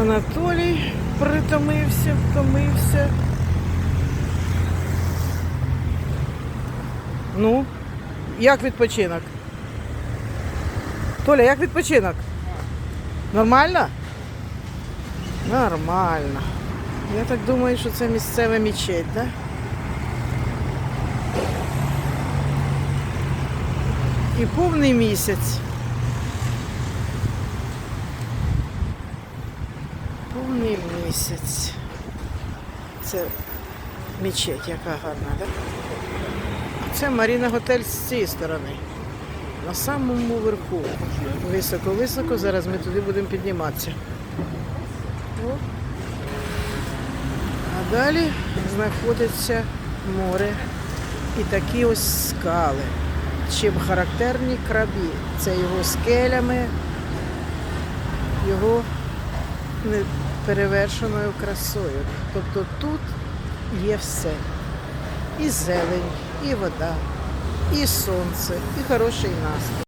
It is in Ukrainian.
Анатолій притомився, втомився. Ну, як відпочинок? Толя, як відпочинок? Нормально? Нормально. Я так думаю, що це місцева мечеть, да? І повний місяць. Повний місяць. Це мечеть, яка гарна, так? Це Маріна Готель з цієї сторони. На самому верху. Високо-високо. Зараз ми туди будемо підніматися. А далі знаходиться море і такі ось скали. Чим характерні крабі. Це його скелями, його неперевершеною красою. Тобто тут є все. І зелень, і вода, і сонце, і хороший настрій.